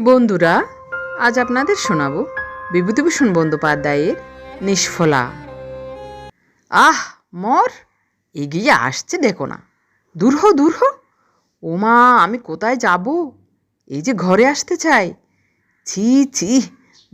বন্ধুরা, আজ আপনাদের শোনাব বিভূতিভূষণ বন্দ্যোপাধ্যায়ের নিষ্ফলা। আহ, মর! এগিয়ে আসছে দেখো না। দূর হো দূর হো ওমা, আমি কোথায় যাব? এই যে ঘরে আসতে চাই। ছি ছি,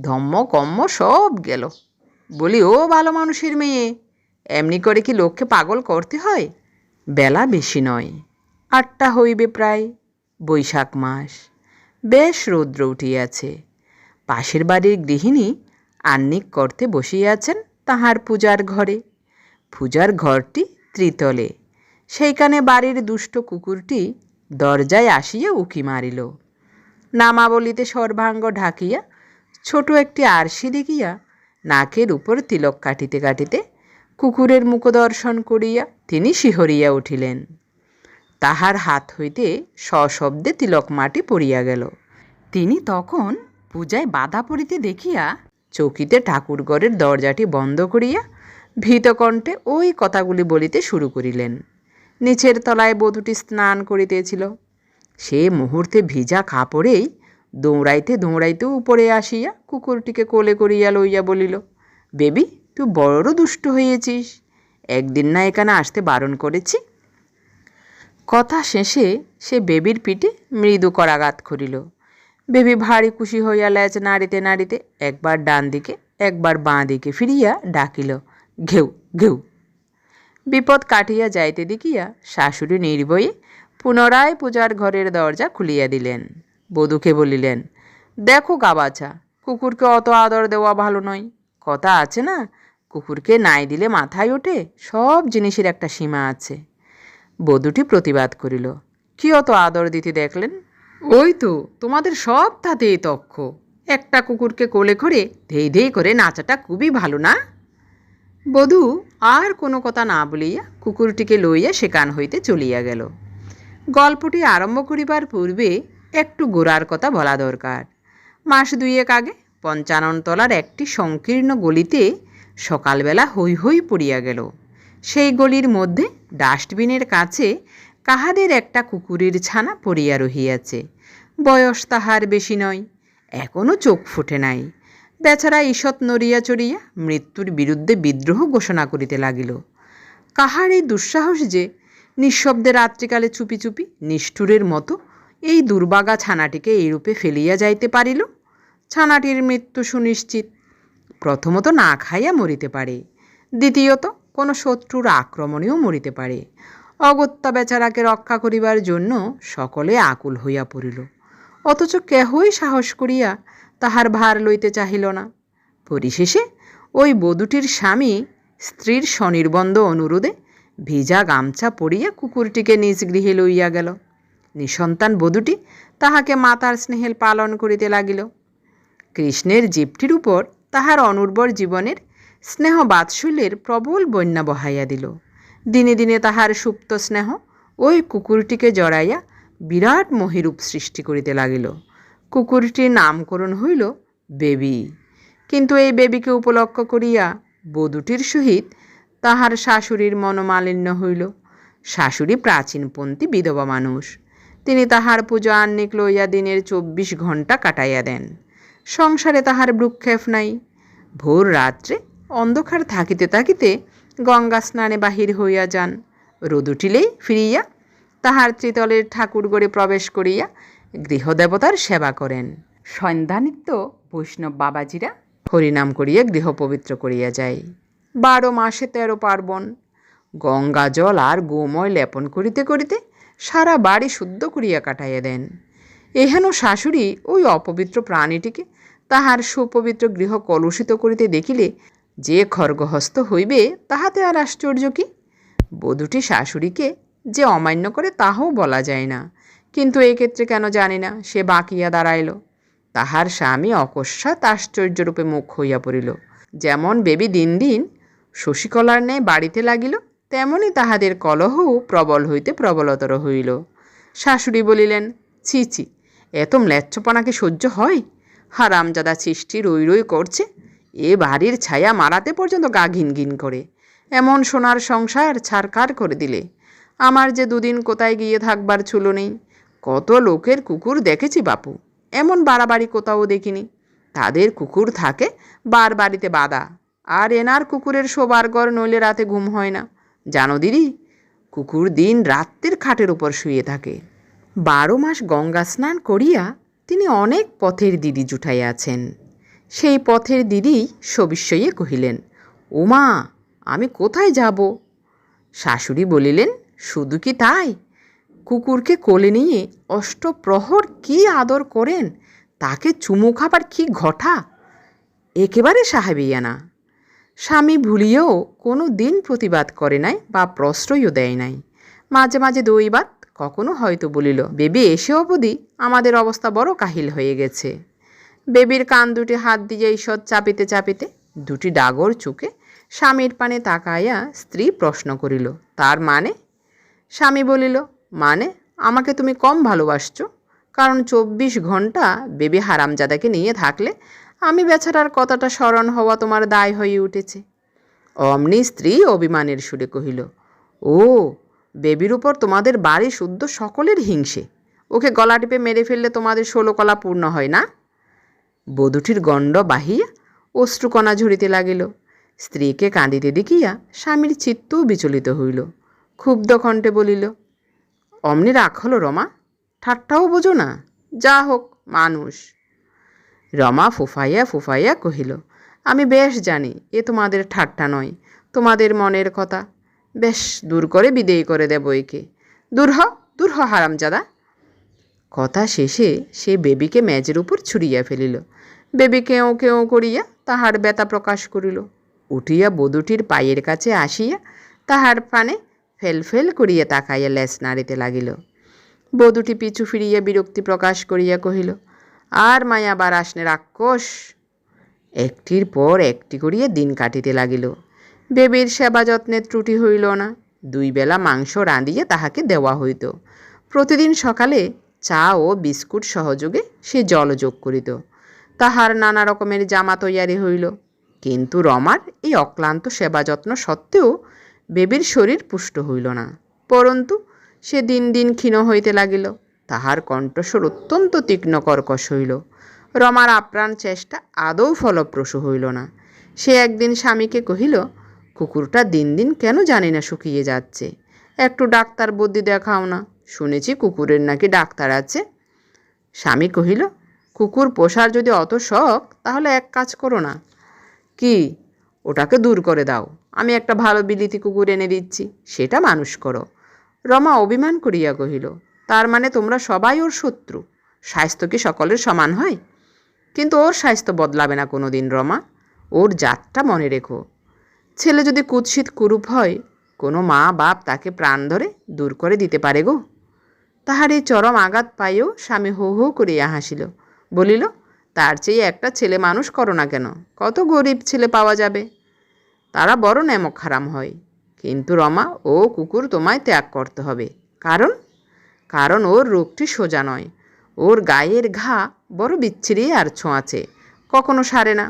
ধম্ম, কম্ম সব গেল। বলি, ও ভালো মানুষের মেয়ে, এমনি করে কি লোককে পাগল করতে হয়? বেলা বেশি নয়, আটটা হইবে প্রায় বৈশাখ মাস। বেশ রৌদ্র উঠিয়াছে। পাশের বাড়ির গৃহিণী আহ্নিক করতে বসিয়াছেন তাহার পূজার ঘরে। পূজার ঘরটি ত্রিতলে। সেইখানে বাড়ির দুষ্ট কুকুরটি দরজায় আসিয়া উকি মারিল। নামাবলিতে সর্বাঙ্গ ঢাকিয়া ছোট একটি আরশি দেখিয়া নাকের উপর তিলক কাটিতে কাটিতে কুকুরের মুখদর্শন করিয়া তিনি শিহরিয়া উঠিলেন। তাহার হাত হইতে সশব্দে তিলক মাটি পড়িয়া গেল। তিনি তখন পূজায় বাধা পড়িতে দেখিয়া চৌকিতে ঠাকুরঘরের দরজাটি বন্ধ করিয়া ভীতকণ্ঠে ওই কথাগুলি বলিতে শুরু করিলেন। নিচের তলায় বধূটি স্নান করিতেছিল। সে মুহূর্তে ভিজা কাপড়েই দৌড়াইতে দৌড়াইতে উপরে আসিয়া কুকুরটিকে কোলে করিয়া লইয়া বলিল, বেবি, তুই বড় দুষ্ট হয়েছিস একদিন না এখানে আসতে বারণ করেছি। কথা শেষে সে বেবির পিঠে মৃদু করাঘাত করিল। বেবি ভারী খুশি হইয়া ল্যাচ নাড়িতে নাড়িতে একবার ডান দিকে, একবার বাঁ দিকে ফিরিয়া ডাকিল, ঘেউ ঘেউ। বিপদ কাটিয়া যাইতে দেখিয়া শাশুড়ি নির্ভয়ে পুনরায় পূজার ঘরের দরজা খুলিয়া দিলেন। বধূকে বলিলেন, দেখো গাবাছা, কুকুরকে অত আদর দেওয়া ভালো নয়। কথা আছে না, কুকুরকে নাই দিলে মাথায় ওঠে সব জিনিসের একটা সীমা আছে। বধূটি প্রতিবাদ করিল। কি অত আদর দিতে দেখলেন? ওই তো তোমাদের সব তাতেই তক্ষ একটা কুকুরকে কোলে করে ধেই ধেই করে নাচাটা খুবই ভালো না? বধূ আর কোনো কথা না বলিয়া কুকুরটিকে লইয়া সেখান হইতে চলিয়া গেল। গল্পটি আরম্ভ করিবার পূর্বে একটু গোড়ার কথা বলা দরকার। মাস দুয়েক আগে পঞ্চাননতলার একটি সংকীর্ণ গলিতে সকালবেলা হৈ হৈ পড়িয়া গেল। সেই গলির মধ্যে ডাস্টবিনের কাছে কাহাদের একটা কুকুরের ছানা পড়িয়া রহিয়াছে। বয়স তাহার বেশি নয় এখনও চোখ ফুটে নাই। বেচারা ঈষৎ নড়িয়া চড়িয়া মৃত্যুর বিরুদ্ধে বিদ্রোহ ঘোষণা করিতে লাগিল। কাহার এই দুঃসাহস যে নিঃশব্দে রাত্রিকালে চুপি চুপি নিষ্ঠুরের মতো এই দুর্বাগা ছানাটিকে এইরূপে ফেলিয়া যাইতে পারিল? ছানাটির মৃত্যু সুনিশ্চিত। প্রথমত না খাইয়া মরিতে পারে। দ্বিতীয়ত কোনো শত্রুর আক্রমণেও মরিতে পারে। অগত্যা বেচারাকে রক্ষা করিবার জন্য সকলে আকুল হইয়া পড়িল। অথচ কেহই সাহস করিয়া তাহার ভার লইতে চাহিল না। পরিশেষে ওই বধূটির স্বামী স্ত্রীর স্বনির্বন্ধ অনুরোধে ভিজা গামছা পরিয়া কুকুরটিকে নিজ গৃহে লইয়া গেল। নিঃসন্তান বধূটি তাহাকে মাতার স্নেহেল পালন করিতে লাগিল। কৃষ্ণের জীবটির উপর তাহার অনুর্বর জীবনের স্নেহ বাৎসল্যের প্রবল বন্যা বহাইয়া দিল। দিনে দিনে তাহার সুপ্ত স্নেহ ওই কুকুরটিকে জড়াইয়া বিরাট মহিরূপ সৃষ্টি করিতে লাগিল। কুকুরটির নামকরণ হইল বেবি। কিন্তু এই বেবিকে উপলক্ষ করিয়া বধূটির সহিত তাহার শাশুড়ির মনোমালিন্য হইল। শাশুড়ি প্রাচীনপন্থী বিধবা মানুষ। তিনি তাহার পূজা আহ্নিক লইয়া দিনের চব্বিশ ঘণ্টা কাটাইয়া দেন। সংসারে তাহার ভ্রুক্ষেপ নাই। ভোর রাত্রে অন্ধকার থাকিতে থাকিতে গঙ্গা স্নানে বাহির হইয়া যান। রোদ উঠিলেই ফিরিয়া তাহার ত্রিতলের ঠাকুরগড়ে প্রবেশ করিয়া গৃহদেবতার সেবা করেন। সন্ধ্যানিত্য বৈষ্ণব বাবাজিরা হরিনাম করিয়া গৃহ পবিত্র করিয়া যায়। বারো মাসে তেরো পার্বণ। গঙ্গা জল আর গোময় লেপন করিতে করিতে সারা বাড়ি শুদ্ধ করিয়া কাটাইয়া দেন। এহেন শাশুড়ি ওই অপবিত্র প্রাণীটিকে তাহার সুপবিত্র গৃহ কলুষিত করিতে দেখিলে যে খর্গহস্ত হইবে, তাহাতে আর আশ্চর্য কি? বধূটি শাশুড়িকে যে অমান্য করে তাহাও বলা যায় না। কিন্তু এক্ষেত্রে কেন জানি না, সে বাঁকিয়া দাঁড়াইল। তাহার স্বামী অকস্মাৎ আশ্চর্যরূপে মুখ হইয়া পড়িল। যেমন বেবি দিন দিন শশীকলার ন্যায় বাড়িতে লাগিল, তেমনি তাহাদের কলহও প্রবল হইতে প্রবলতর হইল। শাশুড়ি বলিলেন, ছি ছি, এত ম্লেচ্ছপনাকে সহ্য হয়? হারামজাদা সৃষ্টি রই রই করছে এ বাড়ির ছায়া মারাতে পর্যন্ত গা ঘিন ঘিন করে। এমন সোনার সংসার ছারকার করে দিলে। আমার যে দুদিন কোথায় গিয়ে থাকবার ছুলো নেই। কত লোকের কুকুর দেখেছি বাপু। এমন বাড়াবাড়ি কোথাও দেখিনি। তাদের কুকুর থাকে বার বাড়িতে বাধা। আর এনার কুকুরের শোবার ঘর নইলে রাতে ঘুম হয় না। জানো দিদি, কুকুর দিন রাত্রির খাটের উপর শুয়ে থাকে। বারো মাস গঙ্গা স্নান করিয়া তিনি অনেক পথের দিদি জুটাইয়াছেন সেই পথের দিদি সবিস্ময়ে কহিলেন ওমা আমি কোথায় যাব? শাশুড়ি বলিলেন, শুধু কি তাই? কুকুরকে কোলে নিয়ে অষ্টপ্রহর কি আদর করেন? তাকে চুমু খাবার কি ঘটা? একেবারে সাহেবিয়ানা। স্বামী ভুলিয়েও কোনো দিন প্রতিবাদ করে নাই বা প্রশ্রয়ও দেয় নাই। মাঝে মাঝে দৈবাত কখনো হয়তো বলিল, বেবি, এসে অবধি, আমাদের অবস্থা বড় কাহিল হয়ে গেছে। বেবির কান দুটি হাত দিয়ে ঈশ্বর চাপিতে চাপিতে, দুটি ডাগর চুকে স্বামীর পানে তাকাইয়া স্ত্রী প্রশ্ন করিল, তার মানে? স্বামী বলিল মানে আমাকে তুমি কম ভালোবাসছো, কারণ চব্বিশ ঘণ্টা বেবি হারামজাদাকে নিয়ে থাকলে আমি বেচারার কথাটা স্মরণ হওয়া তোমার দায় হয়ে উঠেছে। অমনি স্ত্রী অভিমানের সুরে কহিল, ও, বেবির উপর তোমাদের বাড়ি শুদ্ধ সকলের হিংসে। ওকে গলা টিপে মেরে ফেললে তোমাদের ষোলো কলা পূর্ণ হয় না? বধূটির গণ্ড বাহিয়া অশ্রুকণা ঝরিতে লাগিল। স্ত্রীকে কাঁদিতে দেখিয়া স্বামীর চিত্তও বিচলিত হইল। ক্ষুব্ধ কণ্ঠে বলিল, অমনি রাখ হলো রমা, ঠাট্টাও বোঝো না, যা হোক, মানুষ। রমা ফুফাইয়া ফুফাইয়া কহিল, আমি বেশ জানি, এ তোমাদের ঠাট্টা নয়, তোমাদের মনের কথা। বেশ, দূর করে বিদেয় করে দেব একে। দূর হ দূর হ হারামজাদা। কথা শেষে সে বেবিকে মেজের উপর ছুড়িয়া ফেলিল। বেবি কেউ কেউ করিয়া তাহার ব্যথা প্রকাশ করিল। উঠিয়া বধূটির পায়ের কাছে আসিয়া তাহার পানে ফেল ফেল করিয়া তাকাইয়া লেস নাড়িতে লাগিল। বধূটি পিছু ফিরিয়া বিরক্তি প্রকাশ করিয়া কহিল, আর মায়া বার আসনে রাক্ষস? একটির পর একটি করিয়া দিন কাটিতে লাগিল। বেবির সেবা যত্নের ত্রুটি হইল না। দুই বেলা মাংস রাঁধিয়া তাহাকে দেওয়া হইত। প্রতিদিন সকালে চা ও বিস্কুট সহযোগে সে জল যোগ করিত। তাহার নানা রকমের জামা তৈয়ারি হইল। কিন্তু রমার এই অক্লান্ত সেবা যত্ন সত্ত্বেও বেবির শরীর পুষ্ট হইল না। পরন্তু সে দিন দিন ক্ষীণ হইতে লাগিল। তাহার কণ্ঠস্বর অত্যন্ত তীক্ষ্ণ কর্কশ হইল। রমার আপ্রাণ চেষ্টা আদৌ ফলপ্রসূ হইল না। সে একদিন স্বামীকে কহিল, কুকুরটা দিন দিন কেন জানি না শুকিয়ে যাচ্ছে। একটু ডাক্তার বুদ্ধি দেখাও না। শুনেছি কুকুরের নাকি ডাক্তার আছে। স্বামী কহিল, কুকুর পোষার যদি অত শখ, তাহলে এক কাজ করো না। কি? ওটাকে দূর করে দাও। আমি একটা ভালো বিলিতি কুকুর এনে দিচ্ছি, সেটা মানুষ করো রমা অভিমান করিয়া কহিল, তার মানে তোমরা সবাই ওর শত্রু। স্বাস্থ্য কি সকলের সমান হয়? কিন্তু ওর স্বাস্থ্য বদলাবে না কোনো দিন রমা। ওর জাতটা মনে রেখো। ছেলে যদি কুৎসিত কুরূপ হয়, কোনো মা বাপ তাকে প্রাণ ধরে দূর করে দিতে পারে গো। তাহার চরম আঘাত পাইও স্বামী হো হো করিয়া হাসিল। বলিল, তার চেয়ে একটা ছেলে মানুষ করো না কেন? কত গরিব ছেলে পাওয়া যাবে? তারা বড় ন্যামক হারাম হয়। কিন্তু রমা, ও কুকুর তোমায় ত্যাগ করতে হবে। কারণ? কারণ ওর রোগটি সোজা নয়। ওর গায়ের ঘা বড় বিচ্ছিরি আর ছোঁয়াচে, কখনো সারে না।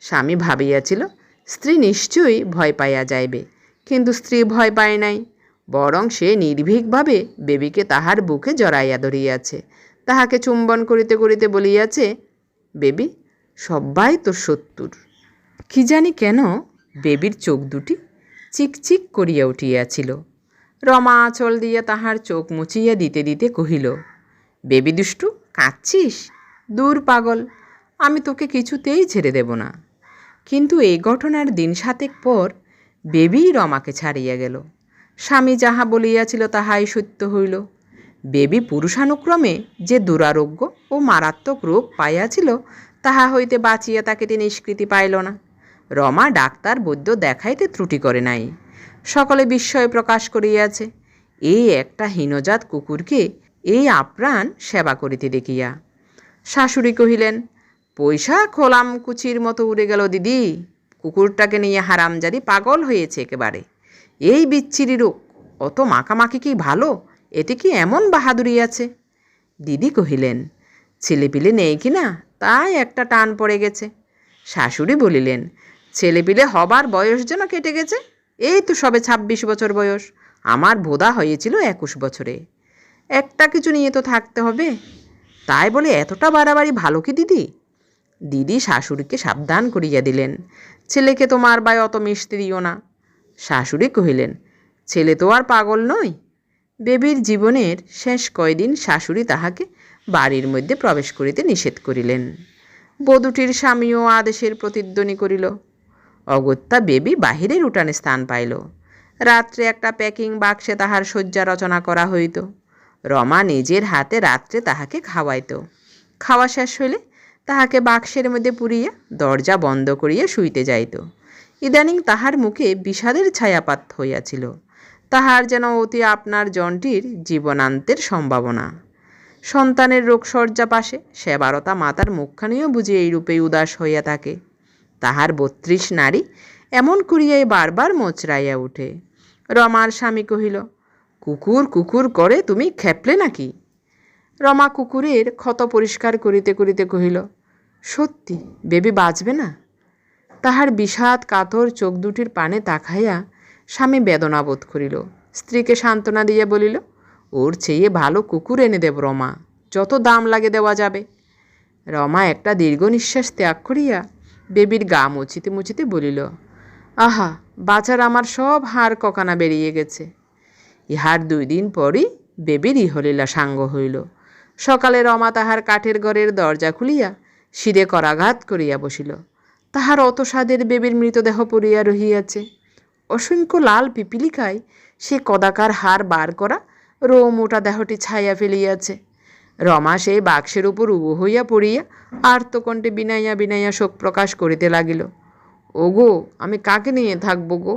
স্বামী ভাবিয়াছিল, স্ত্রী নিশ্চয়ই ভয় পাইয়া যাইবে, কিন্তু স্ত্রী ভয় পায় নাই। বরং সে নির্ভীকভাবে বেবিকে তাহার বুকে জড়াইয়া ধরিয়াছে। তাহাকে চুম্বন করিতে করিতে বলিয়াছে, বেবি, সব্বাই তোর শত্রুর। কি জানি কেন বেবির চোখ দুটি চিকচিক করিয়া উঠিয়াছিল। রমা আঁচল দিয়া তাহার চোখ মুছিয়া দিতে দিতে কহিল, বেবি দুষ্টু, কাঁদছিস? দূর পাগল, আমি তোকে কিছুতেই ছেড়ে দেব না। কিন্তু এই ঘটনার দিন সাতেক পর বেবি রমাকে ছাড়িয়া গেল। স্বামী যাহা বলিয়াছিল তাহাই সত্য হইল। বেবি পুরুষানুক্রমে যে দুরারোগ্য ও মারাত্মক রোগ পাইয়াছিল, তাহা হইতে বাঁচিয়া তাকে তিনি নিষ্কৃতি পাইল না। রমা ডাক্তার বৈদ্য দেখাইতে ত্রুটি করে নাই। সকলে বিস্ময় প্রকাশ করিয়াছে এই একটা হীনজাত কুকুরকে এই আপ্রাণ সেবা করিতে দেখিয়া। শাশুড়ি কহিলেন, পয়সা খোলাম কুচির মতো উড়ে গেল দিদি। কুকুরটাকে নিয়ে হারামজাদি পাগল হয়েছে একেবারে। এই বিচ্ছিরি রোগ, অত মাখামাখি কি ভালো? এতে কি এমন বাহাদুরি আছে? দিদি কহিলেন, ছেলেপিলে নেই কি না? তাই একটা টান পড়ে গেছে। শাশুড়ি বলিলেন, ছেলেপিলে হবার বয়স যেন কেটে গেছে? এই তো সবে ছাব্বিশ বছর বয়স, আমার ভোদা হয়েছিল একুশ বছরে। একটা কিছু নিয়ে তো থাকতে হবে। তাই বলে এতটা বাড়াবাড়ি ভালো কি দিদি? দিদি শাশুড়িকে সাবধান করিয়া দিলেন, ছেলেকে তোমার বাই অত মিশতে দিও না। শাশুড়ি কহিলেন, ছেলে তো আর পাগল নয় বেবির জীবনের শেষ কয়দিন শাশুড়ি তাহাকে বাড়ির মধ্যে প্রবেশ করিতে নিষেধ করিলেন। বধূটির স্বামীও আদেশের প্রতিধ্বনি করিল। অগত্যা বেবি বাহিরের উঠানে স্থান পাইল। রাত্রে একটা প্যাকিং বাক্সে তাহার শয্যা রচনা করা হইত। রমা নিজের হাতে রাত্রে তাহাকে খাওয়াইত। খাওয়া শেষ হইলে তাহাকে বাক্সের মধ্যে পুরিয়া দরজা বন্ধ করিয়া শুইতে যাইত। ইদানিং তাহার মুখে বিষাদের ছায়াপাত হইয়াছিল। তাহার যেন অতি আপনার জনটির জীবনান্তের সম্ভাবনা। সন্তানের রোগসজ্জা পাশে সেবারতা মাতার মুখখানিও বুঝি এইরূপেই উদাস হইয়া থাকে। তাহার বত্রিশ নারী এমন করিয়াই বারবার মোচড়াইয়া উঠে। রমার স্বামী কহিল, কুকুর কুকুর করে তুমি খেপলে নাকি? রমা কুকুরের ক্ষত পরিষ্কার করিতে করিতে কহিল, সত্যি, বেবি বাঁচবে না? তাহার বিষাদ কাতর চোখ দুটির পানে তাকাইয়া স্বামী বেদনা বোধ করিল। স্ত্রীকে সান্ত্বনা দিয়া বলিল, ওর চেয়ে ভালো কুকুর এনে দেব রমা, যত দাম লাগে দেওয়া যাবে। রমা একটা দীর্ঘ নিঃশ্বাস ত্যাগ করিয়া বেবির গা মুছিতে মুছিতে বলিল, আহা বাচার আমার সব হাড় ককানা বেরিয়ে গেছে। ইহার দুই দিন পরই বেবির ইহলীলা সাঙ্গ হইল। সকালে রমা তাহার কাঠের ঘরের দরজা খুলিয়া শিরে করাঘাত করিয়া বসিল। তাহার অত স্বাদের বেবির মৃতদেহ পড়িয়া রহিয়াছে। অসংখ্য লাল পিপিলিকায় সে কদাকার হার বার করা রো মোটা দেহটি ছায়া ফেলিয়াছে। রমা সেই বাক্সের উপর উবু হইয়া পড়িয়া আর্তকণ্ঠে বিনাইয়া বিনাইয়া শোক প্রকাশ করিতে লাগিল। ওগো, আমি কাকে নিয়ে থাকব গো?